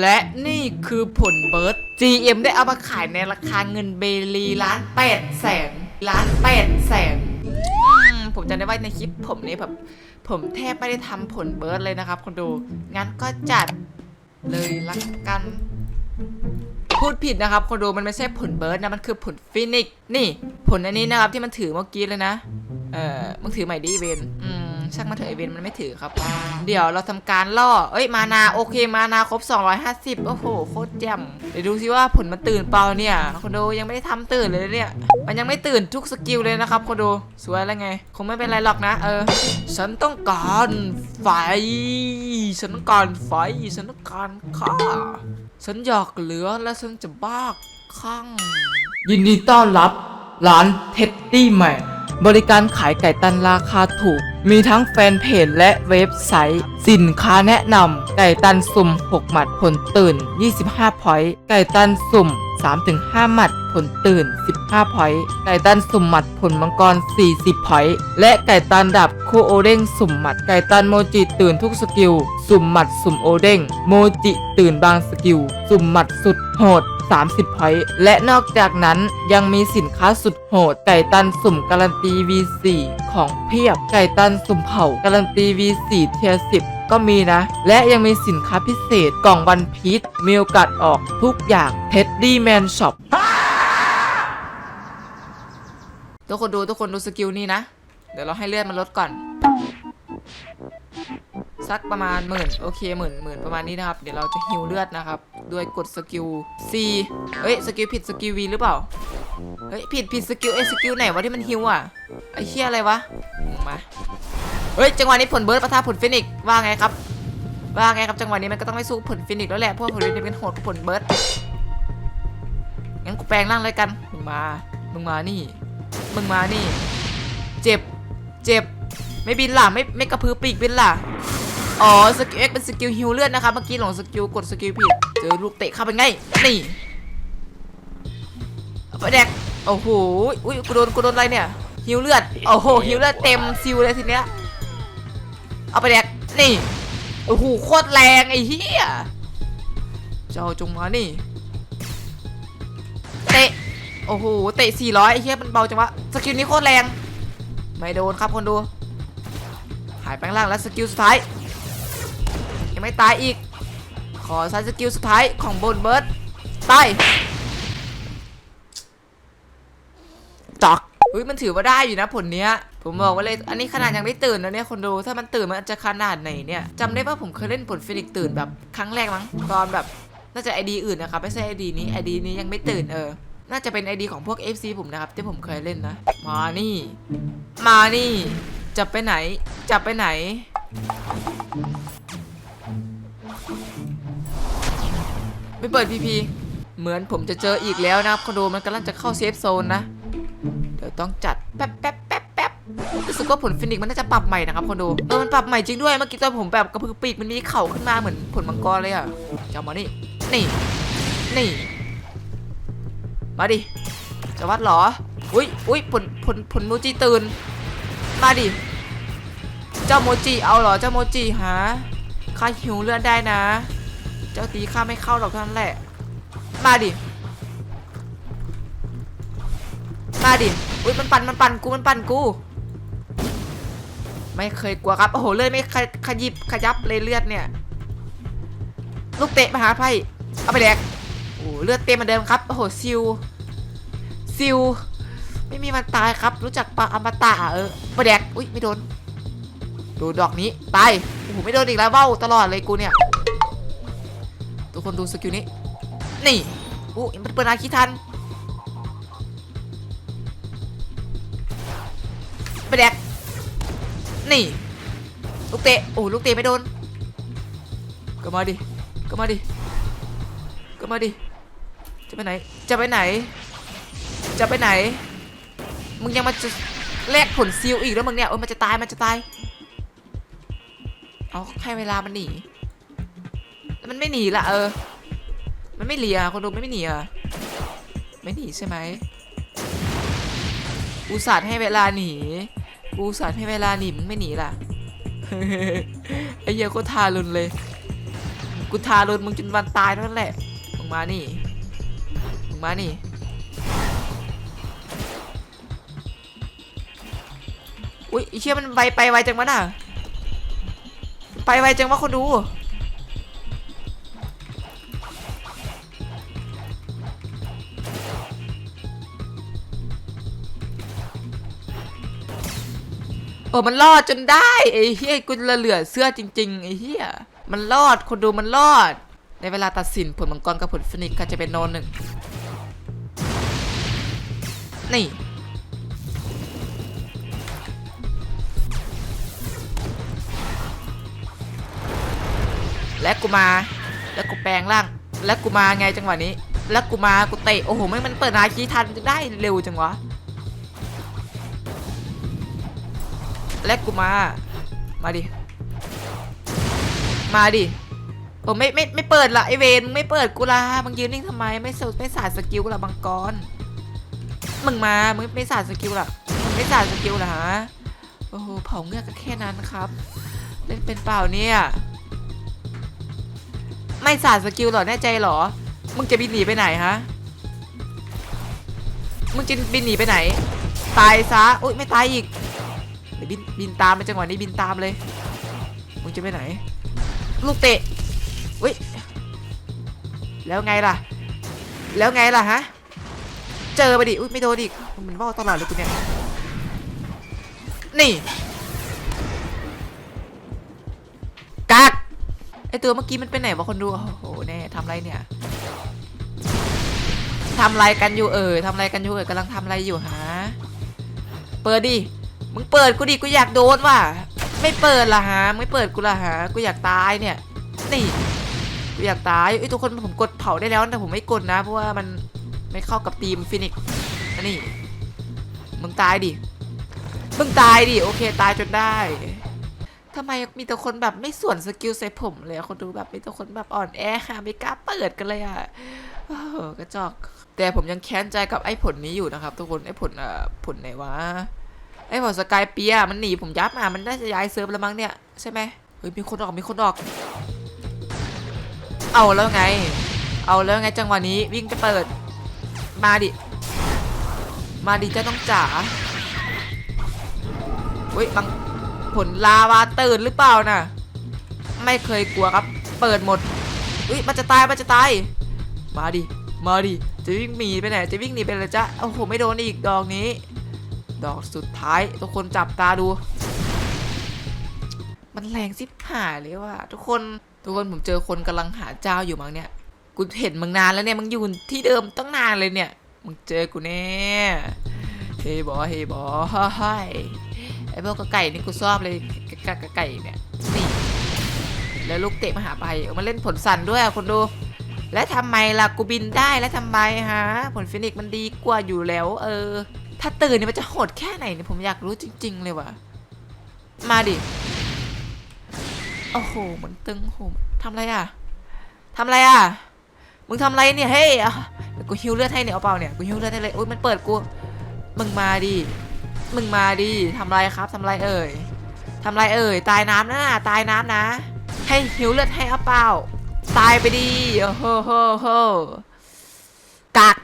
และนี่คือผลเบิร์ด GM ได้เอามาขายในราคาเงินเบลีล้านแปดแสนล้านแปดแสนผมจะได้ว่าในคลิปผมนี่แบบผมแทบไม่ได้ทำผลเบิร์ดเลยนะครับคนดู งั้นก็จัดเลยละกัน พูดผิดนะครับคนดูมันไม่ใช่ผลเบิร์ดนะ มันคือผลฟินิกซ์นี่ ผลอันนี้นะครับที่มันถือเมื่อกี้เลยนะ เออมึงถือใหม่ดิอีเวนอืม ช่างมาเถอะไอเวนมันไม่ถือครับ เดี๋ยวเราทำการล่อ เอ้ยมานาโอเคมานาครบ 250 โอ้โหโคตรแจ่มเดี๋ยวดูซิว่าผลมันตื่นเปล่าเนี่ยคนดูยังไม่ได้ทำตื่นเลยเนี่ย มันยังไม่ตื่นทุกสกิลเลยนะครับคนดูสวยแล้วไง คงไม่เป็นไรหรอกนะ เออ ฉันต้องการไฟ ฉันต้องการไฟ ฉันต้องการฆ่าฉันอยากเหลือและฉันจะบ้าคลั่งยินดีต้อนรับร้านเท็ดดี้แมนบริการขายไก่ตันราคาถูก มีทั้งแฟนเพจและเว็บไซต์ สินค้าแนะนำไก่ตันสุ่ม 6 หมัดผลตื่น 25 พอยต์ไก่ตันสุ่ม 3-5 หมัดผลตื่น 15 พอยต์ไก่ตันสุ่มหมัดผลมังกร 40 พอยต์และไก่ตันดับคู่โอเด้งสุ่มหมัด ไก่ตันโมจิตื่นทุกสกิล สุ่มหมัดสุ่มโอเด้ง โมจิตื่นบางสกิล สุ่มหมัดสุดโหด 30พอยต์และนอกจากนั้นยังมีสินค้าสุดโหด ไก่ตันสุ่มการันตี V4 ของเพียบ ไก่ตันสุ่มเผาการันตี V4 เทีย10ก็มีนะ และยังมีสินค้าพิเศษกล่องวันพีชมีโอกาสออกทุกอย่าง Teddy Man Shop ทุกคนดูทุกคนดูสกิลนี้นะ เดี๋ยวเราให้เลือดมันลดก่อน สักประมาณหมื่นโอเคหมื่นหมื่นประมาณนี้นะครับ เดี๋ยวเราจะฮิวเลือดนะครับ ด้วยกดสกิล C เฮ้ยสกิลผิดสกิล V หรือเปล่า เฮ้ยผิดผิดสกิลเอสกิลไหนวะที่มันฮิวอะไอ้เชี่ยอะไรวะมาเฮ้ยจังหวะนี้ผลเบิร์ดปะทะผลฟินิกว่าไงครับ ว่าไงครับจังหวะนี้มันก็ต้องไม่สู้ผลฟินิกแล้วแหละเพราะผลฟินิกเป็นโหดผลเบิร์ดงั้นกูแปลงร่างเลยกันมึงมามึงมานี่มึงมานี่ เจ็บ เจ็บ ไม่บินล่ะไม่ไม่กระพือปีกบินล่ะ อ๋อสกิลเอ็กเป็นสกิลฮิวเลือดนะครับเมื่อกี้หลงสกิลกดสกิลผิดเจอลูกเตะเข้าไปไงนี่เอาไปแดกโอ้โหอุ้ยกูโดนกูโดนอะไรเนี่ยฮิวเลือดโอ้โหฮิวเลือดเต็มซิลเลยทีเนี้ยเอาไปแดกนี่โอ้โหโคตรแรงไอ้เหี้ยเจ้าจงมานี่เตะโอ้โหเตะ400ไอ้เหี้ยมันเบาจังวะสกิลนี้โคตรแรงไม่โดนครับคนดูหายไปข้างล่างแล้วสกิลสุดท้าย ไม่ตายอีก ขอใช้สกิลสุดท้ายของบนเบิร์ดตายจอกอุ้ยมันถือว่าได้อยู่นะผลเนี้ย ผมบอกไว้เลย อันนี้ขนาดยังไม่ตื่นนะเนี่ยคนดู ถ้ามันตื่นมันจะขนาดไหนเนี่ยจำได้ว่าผมเคยเล่นผลฟินิกตื่นแบบครั้งแรกมั้งตอนแบบน่าจะไอดีอื่นนะครับไม่ใช่ไอดีนี้ไอดีนี้ยังไม่ตื่นเออ น่าจะเป็นไอดีของพวก FC ผมนะครับที่ผมเคยเล่นนะ มานี่ มานี่จะไปไหนจะไปไหน ไม่เปิดพีพีเหมือนผมจะเจออีกแล้วนะครับคอนโดมันกำลังจะเข้าเซฟโซนนะ เดี๋ยวต้องจัดแป๊บแป๊บแป๊บแป๊บรู้สึกว่าผลฟินิกมันน่าจะปรับใหม่นะครับคอนโดเออมันปรับใหม่จริงด้วยเมื่อกี้ตอนผมแบบกระพือปีกมันมีเข่าขึ้นมาเหมือนผลมังกรเลยอะจะเอามานี่นี่นี่มาดิจะวัดหรออุ้ยอุ้ยผลผลผลโมจิตื่นมาดิเจ้าโมจิเอาหรอเจ้าโมจิฮะข้าหิวเลือดได้นะ เจ้าตีข้าไม่เข้าหรอกเท่านั้นแหละ มาดิ มาดิ อุ้ยมันปั่นมันปั่นกูมันปั่นกู ไม่เคยกลัวครับ โอ้โหเลือดไม่ขยิบขยับเลยเลือดเนี่ย ลูกเตะมหาไพ่ เอาไปแดก โอ้โหเลือดเต็มเหมือนเดิมครับ โอ้โหซิลซิลไม่มีวันตายครับ รู้จักปะอมตะเออไปแดก อุ้ยไม่โดน ดูดอกนี้ ตาย โอ้โหไม่โดนอีกแล้วเบ้าตลอดเลยกูเนี่ย ทุกคนดูสกิลนี้ นี่อู้มันเปิดอาคิทันไปแดกนี่ ลูกเตะ โอ้ลูกเตะไม่โดน ก็มาดิ ก็มาดิ ก็มาดิ จะไปไหน จะไปไหน จะไปไหน มึงยังมาจะแลกผลซิลอีกแล้วมึงเนี่ย เออมันจะตาย มันจะตาย เอาให้เวลามันหนี มันไม่หนีละเออ มันไม่หนีอะคนดูไม่ไม่หนีอะไม่หนีใช่ไหมอุตส่าห์ให้เวลาหนีอุตส่าห์ให้เวลาหนีมึงไม่หนีล่ะไอ้เหี้ยโคตรทารุณเลย กูทารุณมึงจนวันตายเท่านั้นแหละมึงมานี่มึงมานี่อุ้ยไอ้เชี่ยมันไวไปไวจังวะน่ะไปไวจังวะคนดู อ้มันรอดจนได้ไอ้เฮียกูละเหลือเสื้อจริงๆไอ้เฮียมันรอดคนดูมันรอด ในเวลาตัดสินผลมังกรกับผลฟินิกซ์ใครจะเป็นโนนหนึ่งนี่และกูมา แล้วกูแปลงร่าง แล้วกูมาไงจังหวะนี้ แล้วกูมากูเตะโอ้โหไม่งมันเปิดนาคีทันได้เร็วจังวะ และกูมา มาดิ มาดิโอ้ไม่ไม่ไม่เปิดละไอเวนมึงไม่เปิดกูละมึงยืนนิ่งทำไมไม่สไม่สาดสกิลละบังกรมึงมามึงไม่สาดสกิลละมึงไม่สาดสกิลละฮะโอ้โหเผาเงือกก็แค่นั้นครับ เล่นเป็นเปล่าเนี่ยไม่สาดสกิลเหรอแน่ใจเหรอ มึงจะบินหนีไปไหนฮะมึงจะบินหนีไปไหน ตายซะอุ้ยไม่ตายอีก บินบินตามไปจังหวะนี้บินตามเลยมึงจะไปไหน ลูกเตะอุ้ยแล้วไงล่ะ แล้วไงล่ะฮะเจอไปดิอุ้ยไม่โดนอีกมันว่าตลอดเลยกูเนี่ยนี่กักไอตัวเมื่อกี้มันไปไหนวะคนดูโอ้โหแน่ทำไรเนี่ยทำไรกันอยู่เอ่ยทำไรกันอยู่เอ่ยกำลังทำอะไรอยู่ฮะเปิดดิ มึงเปิดกูดิกูอยากโดนว่ะไม่เปิดละฮะไม่เปิดกูละฮะกูอยากตายเนี่ยนี่กูอยากตายไอ้ยทุกคนผมกดเผาได้แล้วแต่ผมไม่กดนะ เพราะว่ามันไม่เข้ากับทีมฟินิกอันนี้มึงตายดิมึงตายดิโอเคตายจนได้ทำไมมีแต่คนแบบไม่ส่วนสกิลใส่ผมเลยคนดูแบบมีแต่คนแบบอ่อนแอหาไม่กล้าเปิดกันเลยอะโอ้โหกระจอก แต่ผมยังแค้นใจกับไอ้ผลนี้อยู่นะครับ ทุกคนไอ้ผลอ่อผลไหนวะ ไอ้ผลสกายเปียมันหนีผมยับมามันน่าจะย้ายเซิร์ฟแล้วมั้งเนี่ยใช่ไหมเฮ้ยมีคนออกมีคนออก เอาแล้วไง เอาแล้วไงจังหวะนี้วิ่งไปเปิด มาดิ มาดิเจ้าต้องจ๋าเฮ้ยบางผลลาวาตื่นหรือเปล่าน่ะ ไม่เคยกลัวครับ เปิดหมดอุ้ยมันจะตายมันจะตาย มาดิ มาดิ จะวิ่งหนีไปไหน จะวิ่งหนีไปเลยจ้ะโอ้โหไม่โดนอีกดอกนี้ ดอกสุดท้าย ทุกคนจับตาดู มันแรงสิบหายเลยว่ะทุกคนทุกคนผมเจอคนกำลังหาเจ้าอยู่มั้งเนี่ย กูเห็นมึงนานแล้วเนี่ยมึงอยู่ที่เดิมตั้งนานเลยเนี่ยมึงเจอกูแน่เฮ้ยบอเฮ้ยบอฮ่าไอ้พวกกระไก่นี่กูชอบเลยกระกระไก่เนี่ยนี่แล้วลูกเตะมาหาไปเอามาเล่นผลสั่นด้วยอะคนดู และทำไมล่ะกูบินได้แล้วทำไมฮะ ผลฟินิกมันดีกว่าอยู่แล้ว เออ ถ้าตื่นเนี่ยมันจะโหดแค่ไหนเนี่ยผมอยากรู้จริง ๆ เลยว่ะ มาดิ โอ้โหเหมือนตึงโหทำอะไรอะทำอะไรอะ มึงทำอะไรเนี่ยเฮ้ยเดี๋ยวกูฮิวเลือดให้เนี่ยเอาเปล่าเนี่ย กูฮิวเลือดให้เลยโอ้ยมันเปิดกู มึงมาดิ มึงมาดิทำอะไรครับทำอะไรเอ่ยทำอะไรเอ่ย ตายน้ำนะตายน้ำนะ ให้ฮิวเลือดให้เอาเปล่า ตายไปดิโอ้โหโหโหกัก